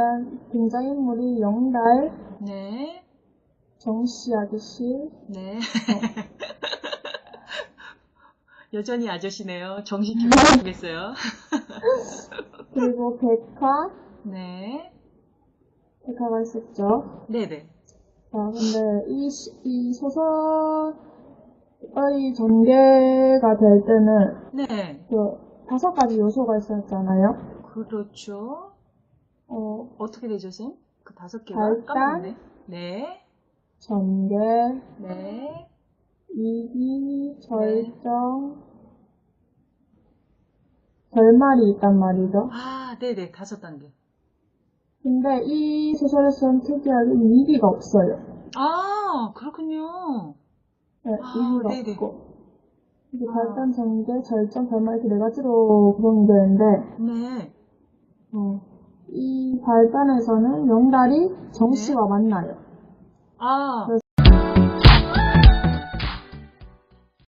일단 등장인물이 영달, 네. 정씨 아저씨, 네. 여전히 아저씨네요. 정신 기억하시겠어요? 그리고 백화, 네. 백화가 있었죠. 네네. 자, 근데 이, 시- 이 소설의 전개가 될 때는 네. 그 다섯 가지 요소가 있었잖아요. 그렇죠. 어, 어떻게 되죠, 쌤? 그 다섯 개가 발단. 까먹었네. 네. 전개, 네. 이기, 절정, 결말이 있단 말이죠. 아, 네네. 다섯 단계. 근데 이 소설에서는 특이하게 위기가 없어요. 아, 그렇군요. 네, 아, 위기가 네네. 없고. 이게 아. 발단, 전개, 절정, 결말 이렇게 네 가지로 구성이 되는데, 네. 어, 이 발단에서는 영달이 정씨와 만나요. 아,